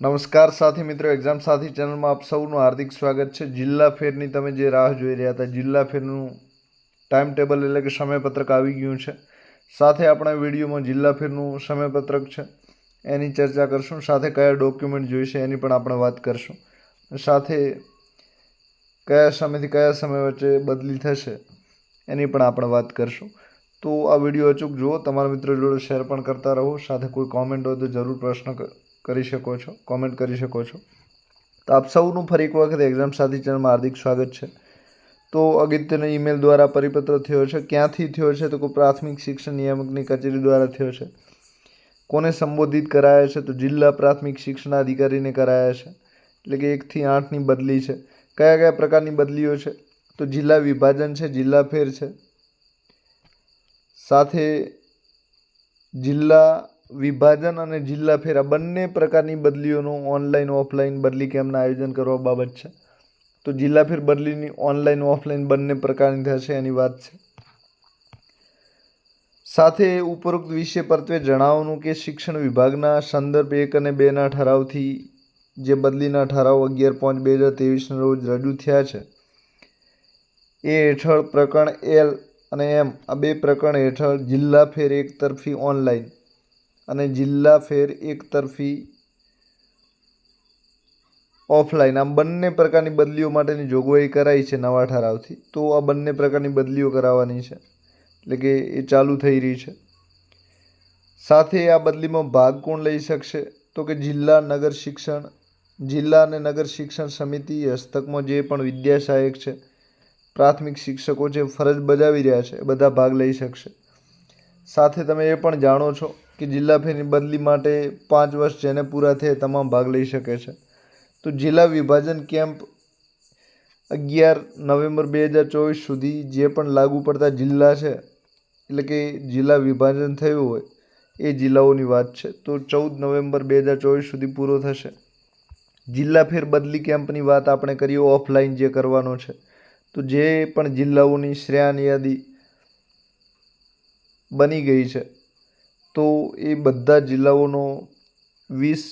નમસ્કાર સાથી મિત્રો એક્ઝામ સાથી ચેનલમાં આપ સૌનું હાર્દિક સ્વાગત છે. જિલ્લા ફેરની તમે જે રાહ જોઈ રહ્યા હતા, જિલ્લા ફેરનું ટાઈમ ટેબલ એટલે કે સમયપત્રક આવી ગયું છે. સાથે આપણા વિડીયોમાં જિલ્લા ફેરનું સમયપત્રક છે. એની ચર્ચા કરશું. સાથે કયા ડોક્યુમેન્ટ જોઈશે એની પણ આપણે વાત કરશું. સાથે કયા સમયથી કયા સમય વચ્ચે બદલી થશે એની પણ આપણે વાત કરશું. તો આ વીડિયો અચૂક જુઓ. તમારા મિત્રો જોડે શેર પણ કરતા રહો. સાથે કોઈ કોમેન્ટ હોય તો જરૂર પ્રશ્ન કરી શકો છો કોમેન્ટ કરી શકો છો. તો આપ સૌનું ફરી એક વખત એક્ઝામ સાથી ચેનલમાં હાર્દિક સ્વાગત છે. તો અગત્યનો ઈમેલ દ્વારા પરિપત્ર થયો છે. ક્યાંથી થયો છે તો કોઈ પ્રાથમિક શિક્ષણ નિયામકની કચેરી દ્વારા થયો છે. કોને સંબોધિત કરાયા છે તો જિલ્લા પ્રાથમિક શિક્ષણ અધિકારીને કરાયા છે. એટલે કે એકથી આઠની બદલી છે. કયા કયા પ્રકારની બદલીઓ છે? તો જિલ્લા વિભાજન છે, જિલ્લા ફેર છે. સાથે જિલ્લા વિભાજન અને જિલ્લા ફેરા બંને પ્રકારની બદલીઓનું ઓનલાઈન ઓફલાઈન બદલી કેમ્પના આયોજન કરવા બાબત છે. તો જિલ્લા ફેર બદલીની ઓનલાઈન ઓફલાઈન બંને પ્રકારની થશે એની વાત છે. સાથે ઉપરોક્ત વિષય પરત્વે જણાવવાનું કે શિક્ષણ વિભાગના સંદર્ભ એક અને બેના ઠરાવથી જે બદલીના ઠરાવ અગિયાર પાંચ બે હજાર ત્રેવીસના રોજ રજૂ થયા છે. એ હેઠળ પ્રકરણ એલ અને એમ આ બે પ્રકરણ હેઠળ જિલ્લા ફેર એક તરફી ઓનલાઈન અને જિલ્લા ફેર એક તરફી ઓફલાઈન આમ બંને પ્રકારની બદલીઓ માટેની જોગવાઈ કરાઈ છે નવા ઠરાવથી. તો આ બંને પ્રકારની બદલીઓ કરાવવાની છે. એટલે કે એ ચાલુ થઈ રહી છે. સાથે આ બદલીમાં ભાગ કોણ લઈ શકશે? તો કે જિલ્લા નગર શિક્ષણ, જિલ્લા અને નગર શિક્ષણ સમિતિ હસ્તકમાં જે પણ વિદ્યા સહાયક છે, પ્રાથમિક શિક્ષકો જે ફરજ બજાવી રહ્યા છે બધા ભાગ લઈ શકશે. સાથે તમે એ પણ જાણો છો કે જિલ્લા ફેરની બદલી માટે પાંચ વર્ષ જેને પૂરા થયે તમામ ભાગ લઈ શકે છે. તો જિલ્લા વિભાજન કેમ્પ અગિયાર નવેમ્બર બે હજાર ચોવીસ સુધી જે પણ લાગુ પડતા જિલ્લા છે, એટલે કે જિલ્લા વિભાજન થયું હોય, એ જિલ્લાઓની વાત છે. તો ચૌદ નવેમ્બર બે હજાર ચોવીસ સુધી પૂરો થશે. જિલ્લા ફેર બદલી કેમ્પની વાત આપણે કરીએ ઓફલાઈન જે કરવાનો છે. તો જે પણ જિલ્લાઓની શ્રેયાની યાદી બની ગઈ છે તો એ બધા જિલ્લાઓનો વીસ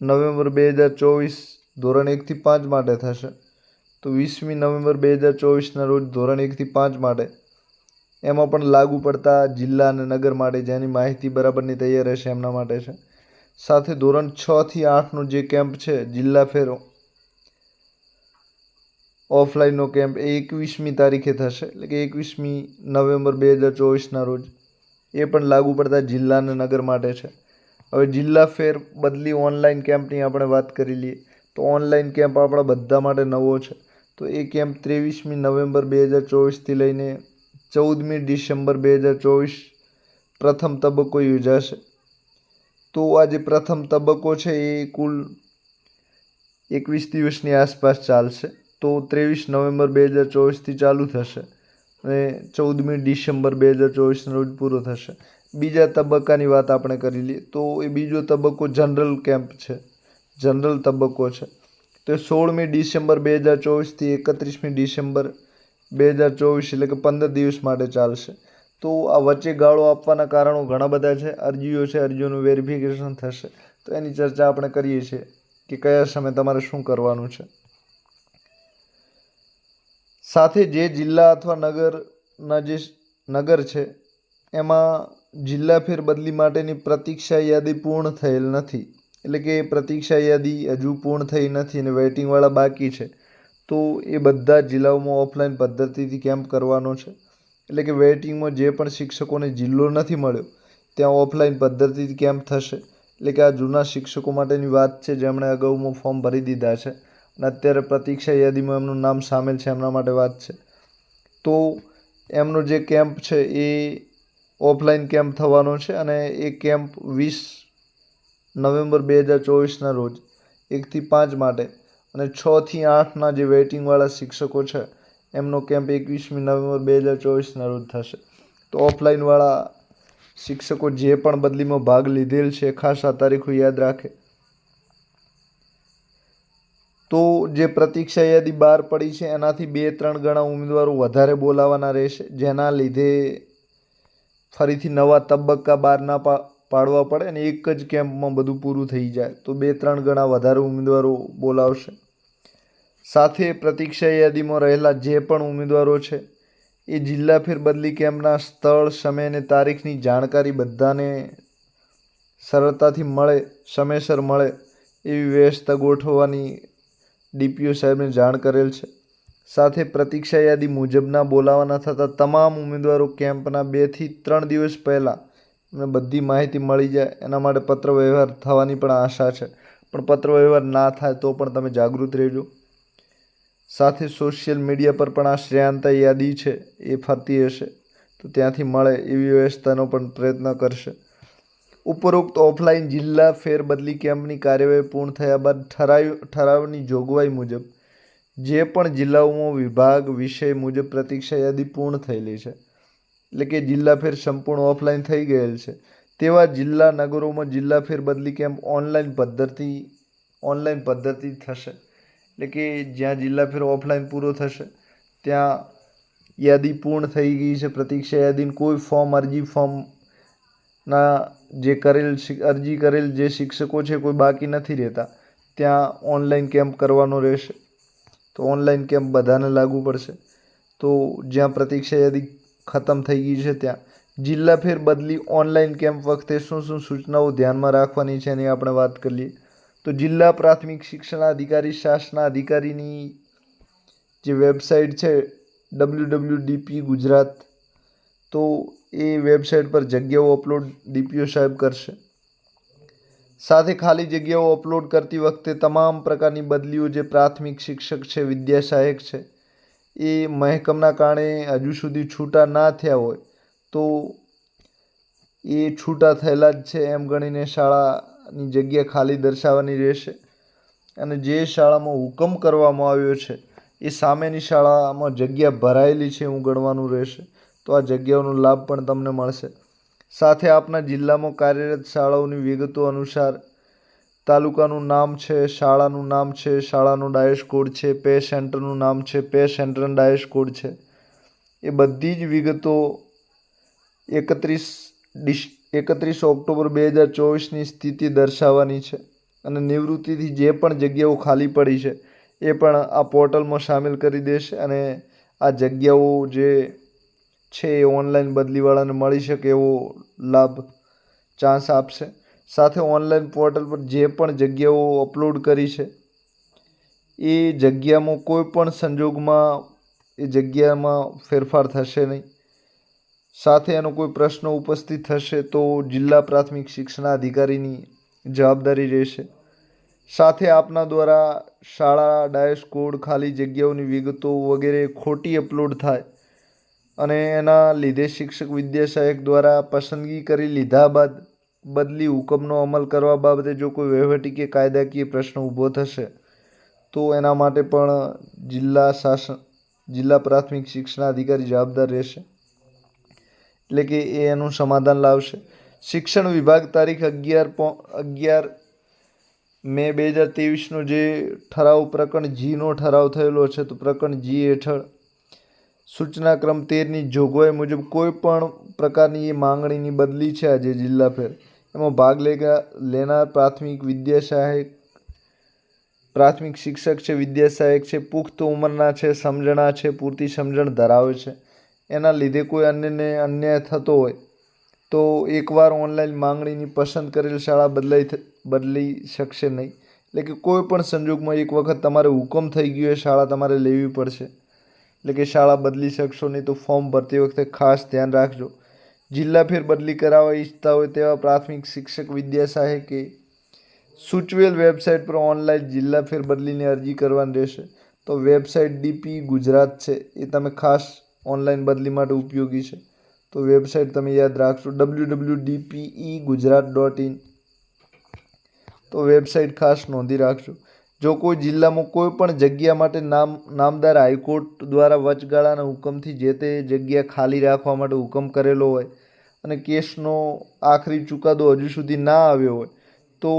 નવેમ્બર બે હજાર ચોવીસ ધોરણ એકથી પાંચ માટે થશે. તો વીસમી નવેમ્બર બે હજાર ચોવીસના રોજ ધોરણ એકથી પાંચ માટે. એમાં પણ લાગુ પડતા જિલ્લા અને નગર માટે જેની માહિતી બરાબરની તૈયાર રહેશે એમના માટે છે. સાથે ધોરણ છથી આઠનો જે કેમ્પ છે, જિલ્લા ફેરો. ઓફલાઈનનો કેમ્પ એ એકવીસમી તારીખે થશે, એટલે કે એકવીસમી નવેમ્બર બે હજાર ચોવીસના રોજ. એ પણ લાગુ પડતા જિલ્લા અને નગર માટે છે. હવે જિલ્લા ફેર બદલી ઓનલાઈન કેમ્પની આપણે વાત કરી લઈએ, તો ઓનલાઈન કેમ્પ આપણા બધા માટે નવો છે. તો એ કેમ્પ ત્રેવીસમી નવેમ્બર બે હજાર ચોવીસથી લઈને ચૌદમી ડિસેમ્બર બે હજાર ચોવીસ પ્રથમ તબક્કો યોજાશે. તો આ જે પ્રથમ તબક્કો છે એ કુલ એકવીસ દિવસની આસપાસ ચાલશે. તો ત્રેવીસ નવેમ્બર બે હજાર ચોવીસથી ચાલુ થશે. અને ચૌદમી ડિસેમ્બર બે હજાર ચોવીસના રોજ પૂરો થશે. બીજા તબક્કાની વાત આપણે કરી લઈએ તો એ બીજો તબક્કો જનરલ કેમ્પ છે. જનરલ તબક્કો છે. તો સોળમી ડિસેમ્બર બે હજાર ચોવીસથી એકત્રીસમી ડિસેમ્બર બે હજાર ચોવીસ એટલે કે પંદર દિવસ માટે ચાલશે. તો આ વચ્ચે ગાળો આપવાના કારણો ઘણા બધા છે. અરજીઓ છે, અરજીઓનું વેરિફિકેશન થશે. તો એની ચર્ચા આપણે કરીએ છીએ કે કયા સમયે તમારે શું કરવાનું છે. સાથે જે જિલ્લા અથવા નગરના જે નગર છે, એમાં જિલ્લા ફેરબદલી માટેની પ્રતીક્ષા યાદી પૂર્ણ થયેલ નથી. એટલે કે પ્રતીક્ષા યાદી હજુ પૂર્ણ થઈ નથી અને વેઇટિંગવાળા બાકી છે. તો એ બધા જિલ્લાઓમાં ઓફલાઈન પદ્ધતિથી કેમ્પ કરવાનો છે. એટલે કે વેઇટિંગમાં જે પણ શિક્ષકોને જિલ્લો નથી મળ્યો, ત્યાં ઓફલાઈન પદ્ધતિથી કેમ્પ થશે. એટલે કે આ જૂના શિક્ષકો માટેની વાત છે, જેમણે અગાઉમાં ફોર્મ ભરી દીધા છે. અને અત્યારે પ્રતીક્ષા યાદીમાં એમનું નામ સામેલ છે, એમના માટે વાત છે. તો એમનો જે કેમ્પ છે એ ઓફલાઈન કેમ્પ થવાનો છે અને એ કેમ્પ વીસ નવેમ્બર બે હજાર ચોવીસના રોજ એકથી પાંચ માટે અને છથી આઠના જે વેઇટિંગવાળા શિક્ષકો છે, એમનો કેમ્પ એકવીસમી નવેમ્બર બે હજાર ચોવીસના રોજ થશે. તો ઓફલાઈનવાળા શિક્ષકો જે પણ બદલીમાં ભાગ લીધેલ છે ખાસ આ તારીખો યાદ રાખે. તો જે પ્રતીક્ષા યાદી બહાર પડી છે, એનાથી બે ત્રણ ગણા ઉમેદવારો વધારે બોલાવાના રહેશે, જેના લીધે ફરીથી નવા તબક્કા બહાર ના પાડવા પડે અને એક જ કેમ્પમાં બધું પૂરું થઈ જાય. તો બે ત્રણ ગણા વધારે ઉમેદવારો બોલાવશે. સાથે પ્રતીક્ષા યાદીમાં રહેલા જે પણ ઉમેદવારો છે, એ જિલ્લા ફેરબદલી કેમ્પના સ્થળ, સમય અને તારીખની જાણકારી બધાને સરળતાથી મળે, સમયસર મળે એવી વ્યવસ્થા ગોઠવવાની ડીપીઓ સાહેબને જાણ કરેલ છે. સાથે પ્રતીક્ષા યાદી મુજબના બોલાવાના થતાં તમામ ઉમેદવારો કેમ્પના બેથી ત્રણ દિવસ પહેલાં એમને બધી માહિતી મળી જાય એના માટે પત્ર વ્યવહાર થવાની પણ આશા છે. પણ પત્ર વ્યવહાર ના થાય તો પણ તમે જાગૃત રહેજો. સાથે સોશિયલ મીડિયા પર પણ આ શ્રેયાંતા યાદી છે એ ફરતી હશે. તો ત્યાંથી મળે એવી વ્યવસ્થાનો પણ પ્રયત્ન કરશે. ઉપરોક્ત ઓફલાઈન જિલ્લા ફેરબદલી કેમ્પની કાર્યવાહી પૂર્ણ થયા બાદ ઠરાવ ઠરાવની જોગવાઈ મુજબ જે પણ જિલ્લાઓમાં વિભાગ વિષય મુજબ પ્રતીક્ષા યાદી પૂર્ણ થયેલી છે, એટલે કે જિલ્લા ફેર સંપૂર્ણ ઓફલાઈન થઈ ગયેલ છે, તેવા જિલ્લા નગરોમાં જિલ્લા ફેરબદલી કેમ્પ ઓનલાઈન પદ્ધતિ ઓનલાઈન પદ્ધતિ થશે, એટલે કે જ્યાં જિલ્લા ફેર ઓફલાઈન પૂરો થશે, ત્યાં યાદી પૂર્ણ થઈ ગઈ છે, પ્રતીક્ષા યાદીની કોઈ ફોર્મ, અરજી ફોર્મના જે કરેલ અરજી કરેલ જે શિક્ષકો છે કોઈ બાકી નથી રહેતા, ત્યાં ઓનલાઈન કેમ્પ કરવાનો રહેશે. તો ઓનલાઈન કેમ્પ બધાને લાગુ પડશે. તો જ્યાં પ્રતીક્ષા યાદી ખતમ થઈ ગઈ છે ત્યાં. જિલ્લા ફેર બદલી ઓનલાઈન કેમ્પ વખતે શું શું સૂચનાઓ ધ્યાનમાં રાખવાની છે એની આપણે વાત કરીએ. તો જિલ્લા પ્રાથમિક શિક્ષણ અધિકારી શાસના અધિકારીની જે વેબસાઇટ છે, ડબલ્યુ ડબલ્યુ ડીપી ગુજરાત તો એ વેબસાઇટ પર જગ્યાઓ અપલોડ ડીપીઓ સાહેબ કરશે. સાથે ખાલી જગ્યાઓ અપલોડ કરતી વખતે તમામ પ્રકારની બદલીઓ જે પ્રાથમિક શિક્ષક છે વિદ્યા સહાયક છે, એ મહેકમના કારણે હજુ સુધી છૂટા ના થયા હોય તો એ છૂટા થયેલા જ છે એમ ગણીને શાળાની જગ્યા ખાલી દર્શાવવાની રહેશે. અને જે શાળામાં હુકમ કરવામાં આવ્યો છે, એ સામેની શાળામાં જગ્યા ભરાયેલી છે એવું ગણવાનું રહેશે. તો આ જગ્યાઓનો લાભ પણ તમને મળશે. સાથે આપના જિલ્લામાં કાર્યરત શાળાઓની વિગતો અનુસાર તાલુકાનું નામ છે, શાળાનું નામ છે, શાળાનો ડાયસ કોડ છે, પે સેન્ટરનું નામ છે, પે સેન્ટરનો ડાયસ કોડ છે. એ બધી જ વિગતો એકત્રીસ ડિસ, એકત્રીસ ઓક્ટોબર બે હજાર ચોવીસની સ્થિતિ દર્શાવવાની છે અને નિવૃત્તિથી જે પણ જગ્યાઓ ખાલી પડી છે એ પણ આ પોર્ટલમાં સામેલ કરી દેશે અને આ જગ્યાઓ જે છે એ ઓનલાઈન બદલીવાળાને મળી શકે એવો લાભ ચાન્સ આપશે. સાથે ઓનલાઈન પોર્ટલ પર જે પણ જગ્યાઓ અપલોડ કરી છે, એ જગ્યામાં કોઈ પણ સંજોગમાં એ જગ્યામાં ફેરફાર થશે નહીં. સાથે એનો કોઈ પ્રશ્ન ઉપસ્થિત થશે તો જિલ્લા પ્રાથમિક શિક્ષણ અધિકારીની જવાબદારી રહેશે. સાથે આપના દ્વારા શાળા ડાયસ કોડ ખાલી જગ્યાઓની વિગતો વગેરે ખોટી અપલોડ થાય અને એના લીધે શિક્ષક વિદ્યા સહાયક દ્વારા પસંદગી કરી લીધા બાદ બદલી હુકમનો અમલ કરવા બાબતે જો કોઈ વહીવટી કે કાયદાકીય પ્રશ્ન ઊભો થશે, તો એના માટે પણ જિલ્લા શાસન, જિલ્લા પ્રાથમિક શિક્ષણ અધિકારી જવાબદાર રહેશે. એટલે કે એ એનું સમાધાન લાવશે. શિક્ષણ વિભાગ તારીખ અગિયાર પો, અગિયાર મે બે હજાર ત્રેવીસનો જે ઠરાવ પ્રકરણ જીનો ઠરાવ થયેલો છે, તો પ્રકરણ જી હેઠળ સૂચના ક્રમ તેરની જોગવાઈ મુજબ કોઈ પણ પ્રકારની એ માંગણીની બદલી છે આજે જિલ્લા ફેર. એમાં ભાગ લેગા લેનાર પ્રાથમિક વિદ્યા સહાયક પ્રાથમિક શિક્ષક છે વિદ્યા સહાયક છે, પુખ્ત ઉંમરના છે, સમજણા છે, પૂરતી સમજણ ધરાવે છે. એના લીધે કોઈ અન્યને અન્યાય થતો હોય તો એકવાર ઓનલાઈન માંગણીની પસંદ કરેલ શાળા બદલાઈ બદલી શકશે નહીં. એટલે કે કોઈ પણ સંજોગમાં એક વખત તમારે હુકમ થઈ ગયો એ શાળા તમારે લેવી પડશે. એટલે કે શાળા બદલી શકશો નહીં તો ફોર્મ ભરતી વખતે ખાસ ધ્યાન રાખજો. જિલ્લા ફેર બદલી કરાવવા ઈચ્છતા હોય તેવા પ્રાથમિક શિક્ષક, વિદ્યા સહાયકે સૂચવેલ વેબસાઇટ પર ઓનલાઈન જિલ્લા ફેર બદલીની અરજી કરવાની રહેશે. તો વેબસાઇટ ડીપી ગુજરાત છે. એ તમે ખાસ ઓનલાઈન બદલી માટે ઉપયોગી છે. તો વેબસાઇટ તમે યાદ રાખશો W W DPE Gujarat dot in તો વેબસાઇટ ખાસ નોંધી રાખજો. જો કોઈ જિલ્લામાં કોઈ પણ જગ્યા માટે નામ, નામદાર હાઈકોર્ટ દ્વારા વચગાળાના હુકમથી જે તે જગ્યા ખાલી રાખવા માટે હુકમ કરેલો હોય અને કેસનો આખરી ચુકાદો હજુ સુધી ના આવ્યો હોય, તો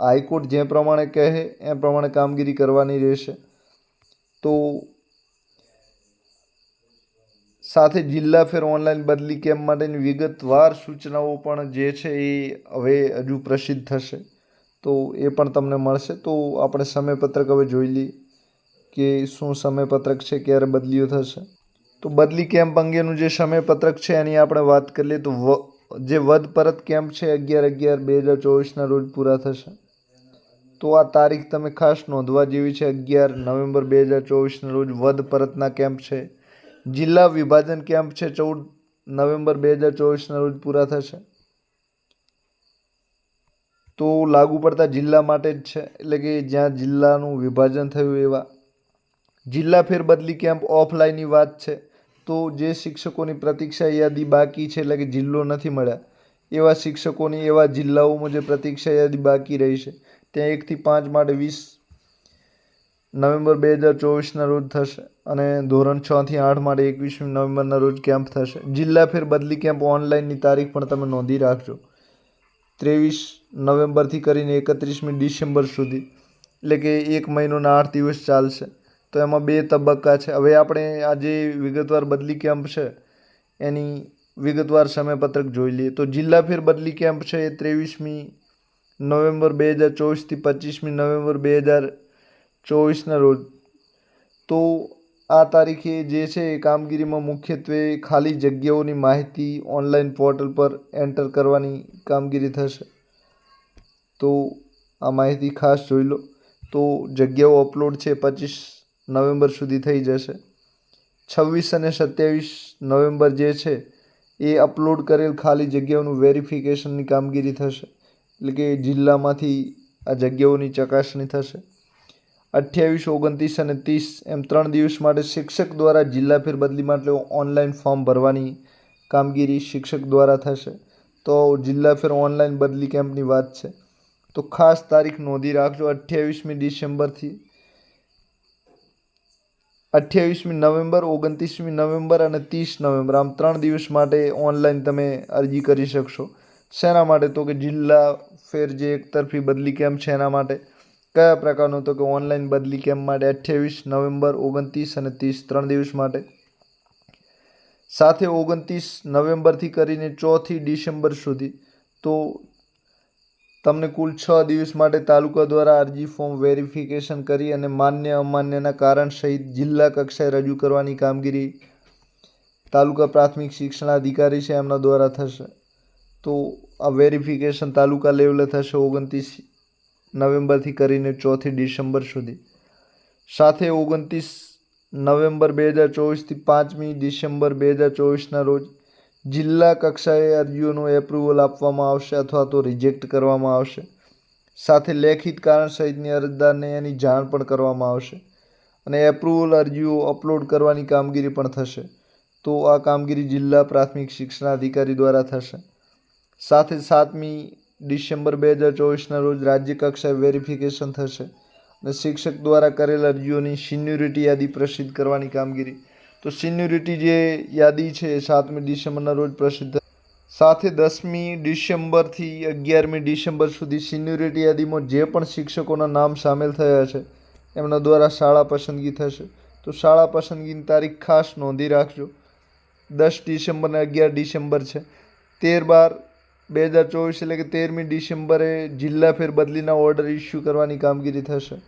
હાઈકોર્ટ જે પ્રમાણે કહે, એ પ્રમાણે કામગીરી કરવાની રહેશે. તો સાથે જિલ્લા ફેર ઓનલાઈન બદલી કેમ્પ માટેની વિગતવાર સૂચનાઓ પણ જે છે એ હવે હજુ પ્રસિદ્ધ થશે. તો એ પણ તમને મળશે. તો આપણે સમયપત્રક હવે જોઈ લઈએ કે શું સમયપત્રક છે, ક્યારે બદલીઓ થશે. તો બદલી કેમ્પ અંગેનું જે સમયપત્રક છે, એની આપણે વાત કરી લઈએ તો વ, જે વધ પરત કેમ્પ છે, અગિયાર અગિયાર બે હજાર ચોવીસના રોજ પૂરા થશે. તો આ તારીખ તમે ખાસ નોંધવા જેવી છે, અગિયાર નવેમ્બર બે હજાર ચોવીસના રોજ વધ પરતના કેમ્પ છે. જિલ્લા વિભાજન કેમ્પ છે, ચૌદ નવેમ્બર બે હજાર ચોવીસના રોજ પૂરા થશે. તો લાગુ પડતા જિલ્લા માટે જ છે. એટલે કે જ્યાં જિલ્લાનું વિભાજન થયું એવા. જિલ્લા ફેરબદલી કેમ્પ ઓફલાઈનની વાત છે. તો જે શિક્ષકોની પ્રતીક્ષા યાદી બાકી છે, એટલે કે જિલ્લો નથી મળ્યા, એવા શિક્ષકોની એવા જિલ્લાઓમાં જે પ્રતીક્ષા યાદી બાકી રહી છે, ત્યાં એકથી પાંચ માટે વીસ નવેમ્બર બે હજાર ચોવીસના રોજ થશે અને ધોરણ છથી આઠ માટે એકવીસમી નવેમ્બરના રોજ કેમ્પ થશે. જિલ્લા ફેર બદલી કેમ્પ ઓનલાઈનની તારીખ પણ તમે નોંધી રાખજો. ત્રેવીસ નવેમ્બરથી કરીને એકત્રીસમી ડિસેમ્બર સુધી. એટલે કે એક મહિનોના આઠ દિવસ ચાલશે. તો એમાં બે તબક્કા છે. હવે આપણે આ જે વિગતવાર બદલી કેમ્પ છે. એની વિગતવાર સમયપત્રક જોઈ લઈએ. તો જિલ્લા ફેર બદલી કેમ્પ છે એ ત્રેવીસમી નવેમ્બર બે હજાર ચોવીસથી પચીસમી નવેમ્બર બે હજાર ચોવીસના રોજ. તો આ તારીખે જે છે એ કામગીરીમાં મુખ્યત્વે ખાલી જગ્યાઓની માહિતી ઓનલાઈન પોર્ટલ પર એન્ટર કરવાની કામગીરી થશે. તો આ માહિતી ખાસ જોઈ લો. તો જગ્યાઓ અપલોડ છે પચીસ નવેમ્બર સુધી થઈ જશે. છવ્વીસ અને સત્યાવીસ નવેમ્બર જે છે, એ અપલોડ કરેલ ખાલી જગ્યાઓનું વેરિફિકેશનની કામગીરી થશે. એટલે કે જિલ્લામાંથી આ જગ્યાઓની ચકાસણી થશે. અઠ્યાવીસ, ઓગણત્રીસ અને ત્રીસ એમ ત્રણ દિવસ માટે શિક્ષક દ્વારા જિલ્લા ફેરબદલી માટે ઓનલાઈન ફોર્મ ભરવાની કામગીરી શિક્ષક દ્વારા થશે. તો જિલ્લા ફેર ઓનલાઈન બદલી કેમ્પની વાત છે. તો ખાસ તારીખ નોંધી રાખજો, અઠ્યાવીસમી ડિસેમ્બરથી. અઠ્યાવીસમી નવેમ્બર, ઓગણત્રીસમી નવેમ્બર અને ત્રીસ નવેમ્બર. આમ ત્રણ દિવસ માટે ઓનલાઈન તમે અરજી કરી શકશો. શેના માટે? તો કે જિલ્લા ફેર જે એકતરફી બદલી કેમ્પ છે એના માટે. કયા પ્રકારનો? તો કે ઓનલાઈન બદલી કેમ્પ માટે? અઠ્યાવીસ નવેમ્બર, ઓગણત્રીસ અને ત્રીસ. ત્રણ દિવસ માટે. સાથે ઓગણત્રીસ નવેમ્બરથી કરીને ચોથી ડિસેમ્બર સુધી. તો તમને કુલ છ દિવસ માટે તાલુકા દ્વારા અરજી ફોર્મ વેરિફિકેશન કરી અને માન્ય અમાન્યના કારણ સહિત જિલ્લા કક્ષાએ રજૂ કરવાની કામગીરી તાલુકા પ્રાથમિક શિક્ષણાધિકારી છે, એમના દ્વારા થશે. તો આ વેરિફિકેશન તાલુકા લેવલે થશે ઓગણત્રીસ નવેમ્બરથી કરીને ચોથી ડિસેમ્બર સુધી. સાથે ઓગણત્રીસ નવેમ્બર બે હજાર ચોવીસથી પાંચમી ડિસેમ્બર બે હજાર ચોવીસના રોજ જિલ્લા કક્ષાએ અરજીઓનું એપ્રુવલ આપવામાં આવશે અથવા તો રિજેક્ટ કરવામાં આવશે. સાથે લેખિત કારણ સહિતની અરજદારને એની જાણ પણ કરવામાં આવશે. અને એપ્રુવલ અરજીઓ અપલોડ કરવાની કામગીરી પણ થશે. તો આ કામગીરી જિલ્લા પ્રાથમિક શિક્ષણાધિકારી દ્વારા થશે. સાથે સાતમી ડિસેમ્બર બે હજાર ચોવીસના રોજ રાજ્ય કક્ષાએ વેરિફિકેશન થશે. અને શિક્ષક દ્વારા કરેલ અરજીઓની સિન્યુરિટી યાદી પ્રસિદ્ધ કરવાની કામગીરી તો સિન્યોરિટી જે યાદી છે સાતમી ડિસેમ્બરના રોજ પ્રસિદ્ધ સાથે દસમી ડિસેમ્બરથી અગિયારમી ડિસેમ્બર સુધી સિન્યોરિટી યાદીમાં જે પણ શિક્ષકોના નામ સામેલ થયા છે, એમના દ્વારા શાળા પસંદગી થશે. તો શાળા પસંદગીની તારીખ ખાસ નોંધી રાખજો. દસ ડિસેમ્બર અને અગિયાર ડિસેમ્બર છે. તેર બાર બે હજાર ચોવીસ એટલે કે તેરમી ડિસેમ્બરે જિલ્લા ફેરબદલીના ઓર્ડર ઇસ્યુ કરવાની કામગીરી થશે.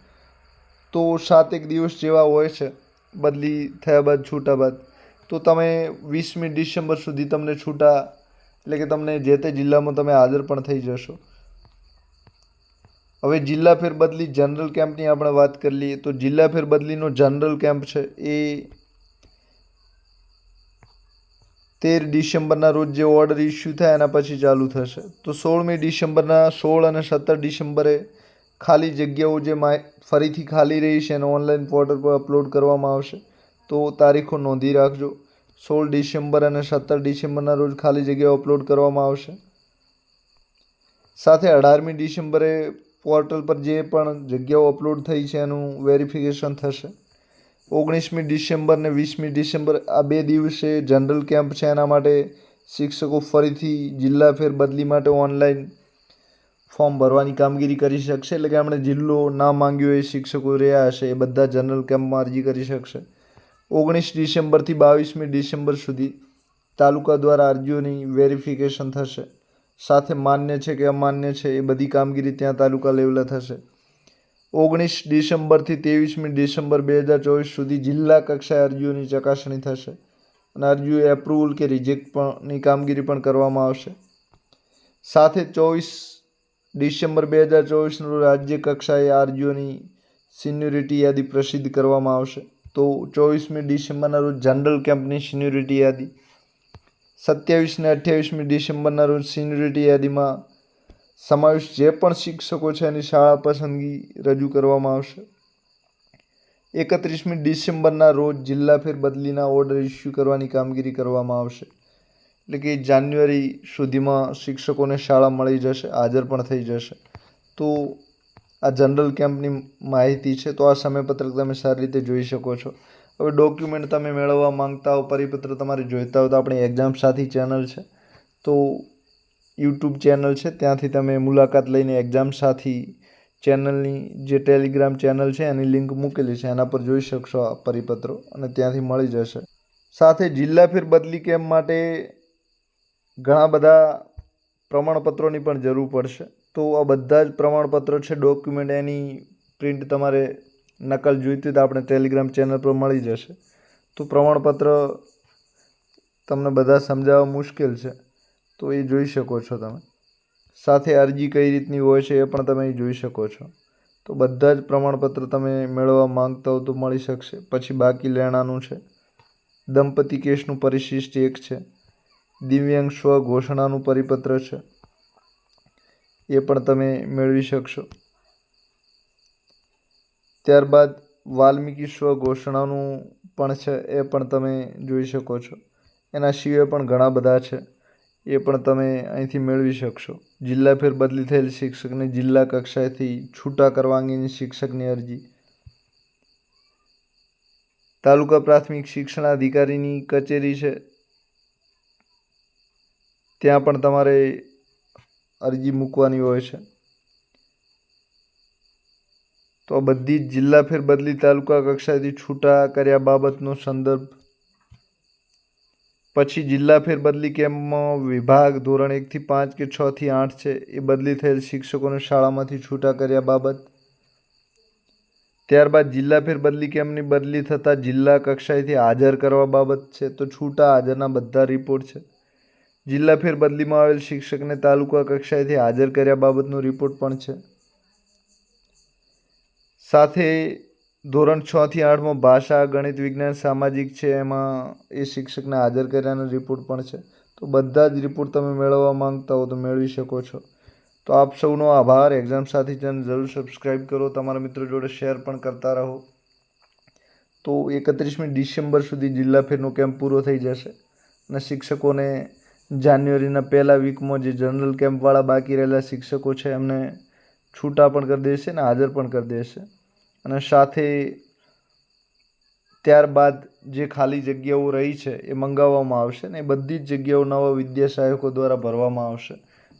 તો સાત એક દિવસ જેવા હોય છે. બદલી થયા બાદ, છૂટા બાદ. તો તમે વીસમી ડિસેમ્બર સુધી તમને છૂટા, એટલે કે તમને જે તે જિલ્લામાં તમે હાજર પણ થઈ જશો. હવે જિલ્લા ફેરબદલી જનરલ કેમ્પની આપણે વાત કરી લઈએ, તો જિલ્લા ફેરબદલીનો જનરલ કેમ્પ છે એ તેર ડિસેમ્બરના રોજ જે ઓર્ડર ઇસ્યુ થાય એના પછી ચાલુ થશે. તો સોળમી ડિસેમ્બરના, સોળ અને સત્તર ડિસેમ્બરે ખાલી જગ્યાઓ જે માય ફરીથી ખાલી રહી છે એને ઓનલાઈન પોર્ટલ પર અપલોડ કરવામાં આવશે, તો તારીખો નોંધી રાખજો. સોળ ડિસેમ્બર અને સત્તર ડિસેમ્બરના રોજ ખાલી જગ્યાઓ અપલોડ કરવામાં આવશે. સાથે અઢારમી ડિસેમ્બરે પોર્ટલ પર જે પણ જગ્યાઓ અપલોડ થઈ છે એનું વેરિફિકેશન થશે. ઓગણીસમી ડિસેમ્બર ને વીસમી ડિસેમ્બર આ બે દિવસે જનરલ કેમ્પ છે એના માટે શિક્ષકો ફરીથી જિલ્લા ફેર બદલી માટે ઓનલાઈન ફોર્મ ભરવાની કામગીરી કરી શકશે? એટલે કે એમણે જિલ્લો ના માંગ્યો એ શિક્ષકો રહ્યા હશે, એ બધા જનરલ કેમ્પમાં અરજી કરી શકશે. ઓગણીસ ડિસેમ્બરથી બાવીસમી ડિસેમ્બર સુધી તાલુકા દ્વારા અરજીઓની વેરિફિકેશન થશે. સાથે માન્ય છે કે અમાન્ય છે, એ બધી કામગીરી ત્યાં તાલુકા લેવલે થશે. ઓગણીસ ડિસેમ્બરથી ત્રેવીસમી ડિસેમ્બર બે હજાર ચોવીસ સુધી જિલ્લા કક્ષાએ અરજીઓની ચકાસણી થશે અને અરજીઓ એપ્રુવલ કે રિજેક્ટ પણની કામગીરી પણ કરવામાં આવશે. સાથે ચોવીસ ડિસેમ્બર બે હજાર ચોવીસનું રાજ્ય કક્ષાએ આરજીઓની સિન્યોરિટી યાદી પ્રસિદ્ધ કરવામાં આવશે. તો ચોવીસમી ડિસેમ્બરના રોજ જનરલ કેમ્પની સિન્યુરિટી યાદી. સત્યાવીસ ને અઠ્યાવીસમી ડિસેમ્બરના રોજ સિન્યુરિટી યાદીમાં સમાવેશ જે પણ શિક્ષકો છે એની શાળા પસંદગી રજૂ કરવામાં આવશે. એકત્રીસમી ડિસેમ્બરના રોજ જિલ્લા ફેરબદલીના ઓર્ડર ઇસ્યુ કરવાની કામગીરી કરવામાં આવશે. એટલે કે જાન્યુઆરી સુધીમાં શિક્ષકોને શાળા મળી જશે, હાજર પણ થઈ જશે. તો આ જનરલ કેમ્પની માહિતી છે, તો આ સમયપત્રક તમે સારી રીતે જોઈ શકો છો. હવે ડોક્યુમેન્ટ તમે મેળવવા માંગતા હો, પરિપત્ર તમારે જોઈતા હો તો આપણી એક્ઝામ સાથી ચેનલ છે. તો યુટ્યુબ ચેનલ છે, ત્યાંથી તમે મુલાકાત લઈને એક્ઝામ સાથી ચેનલની જે ટેલિગ્રામ ચેનલ છે, એની લિંક મૂકેલી છે, એના પર જોઈ શકશો આ પરિપત્રો અને ત્યાંથી મળી જશે. સાથે જિલ્લા ફેર બદલી કેમ્પ માટે ઘણા બધા પ્રમાણપત્રોની પણ જરૂર પડશે. તો આ બધા જ પ્રમાણપત્રો છે ડોક્યુમેન્ટ એની પ્રિન્ટ તમારે નકલ જોઈતી તો આપણે ટેલિગ્રામ ચેનલ પર મળી જશે. તો પ્રમાણપત્ર તમને બધા સમજાવવા મુશ્કેલ છે. તો એ જોઈ શકો છો તમે. સાથે અરજી કઈ રીતની હોય છે એ પણ તમે એ જોઈ શકો છો. તો બધા જ પ્રમાણપત્ર તમે મેળવવા માંગતા હો તો મળી શકશે. પછી બાકી લેણાનું છે. દંપતી કેસનું પરિશિષ્ટ એક છે. દિવ્યાંગ સ્વ ઘોષણાનું પરિપત્ર છે. એ પણ તમે મેળવી શકશો. ત્યારબાદ વાલ્મીકી સ્વ ઘોષણાનું પણ છે, એ પણ તમે જોઈ શકો છો. એના સિવાય પણ ઘણા બધા છે. એ પણ તમે અહીંથી મેળવી શકશો. જિલ્લા ફેર બદલી થયેલ શિક્ષકને જિલ્લા કક્ષાએથી છૂટા કરવા અંગેની શિક્ષકની અરજી. તાલુકા પ્રાથમિક શિક્ષણાધિકારીની કચેરી છે. ત્યાં પણ તમારે અરજી મૂકવાની હોય છે. તો બધી જ જિલ્લા ફેરબદલી તાલુકા કક્ષાએથી છૂટા કર્યા બાબતનો સંદર્ભ. પછી જિલ્લા ફેરબદલી કેમ્પમાં વિભાગ ધોરણ એકથી પાંચ કે છથી આઠ છે એ બદલી થયેલ શિક્ષકોને શાળામાંથી છૂટા કર્યા બાબત. ત્યારબાદ જિલ્લા ફેરબદલી કેમ્પની બદલી થતાં જિલ્લા કક્ષાએથી હાજર કરવા બાબત છે તો છૂટા હાજરના બધા રિપોર્ટ છે. જિલ્લા ફેર બદલીમાં આવેલ શિક્ષકને તાલુકા કક્ષાએથી હાજર કર્યા બાબતનો રિપોર્ટ પણ છે. સાથે ધોરણ છથી આઠમાં ભાષા, ગણિત, વિજ્ઞાન, સામાજિક છે, એમાં એ શિક્ષકને હાજર કર્યાનો રિપોર્ટ પણ છે. તો બધા જ રિપોર્ટ તમે મેળવવા માંગતા હો તો મેળવી શકો છો. તો આપ સૌનો આભાર. એક્ઝામ સાથી ચેનલ જરૂર સબસ્ક્રાઈબ કરો. તમારા મિત્રો જોડે શેર પણ કરતા રહો. તો એકત્રીસમી ડિસેમ્બર સુધી જિલ્લા ફેરનો કેમ્પ પૂરો થઈ જશે અને શિક્ષકોને જાન્યુઆરીના પહેલા વીકમાં જે જનરલ કેમ્પવાળા બાકી રહેલા શિક્ષકો છે, એમને છૂટા પણ કરી દેશે અને હાજર પણ કરી દેશે. અને સાથે ત્યારબાદ જે ખાલી જગ્યાઓ રહી છે, એ મંગાવવામાં આવશે ને એ બધી જ જગ્યાઓ નવા વિદ્યા સહાયકો દ્વારા ભરવામાં આવશે.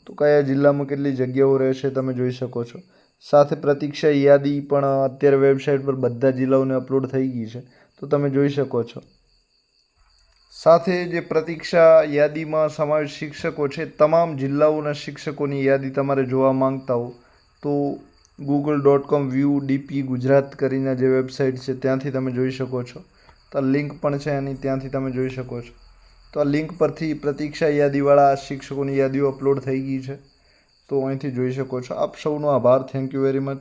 તો કયા જિલ્લામાં કેટલી જગ્યાઓ રહેશે તમે જોઈ શકો છો. સાથે પ્રતીક્ષા યાદી પણ અત્યારે વેબસાઇટ પર બધા જિલ્લાઓને અપલોડ થઈ ગઈ છે. તો તમે જોઈ શકો છો. સાથે જે પ્રતીક્ષા યાદીમાં સમાવેશ શિક્ષકો છે, તમામ જિલ્લાઓના શિક્ષકોની યાદી તમારે જોવા માંગતા હો, તો Google dot com view DP Gujarat કરીને જે વેબસાઇટ છે, ત્યાંથી તમે જોઈ શકો છો. તો આ લિંક પણ છે એની ત્યાંથી તમે જોઈ શકો છો. તો આ લિંક પરથી પ્રતીક્ષા યાદીવાળા શિક્ષકોની યાદીઓ અપલોડ થઈ ગઈ છે. તો અહીંથી જોઈ શકો છો. આપ સૌનો આભાર. Thank you very much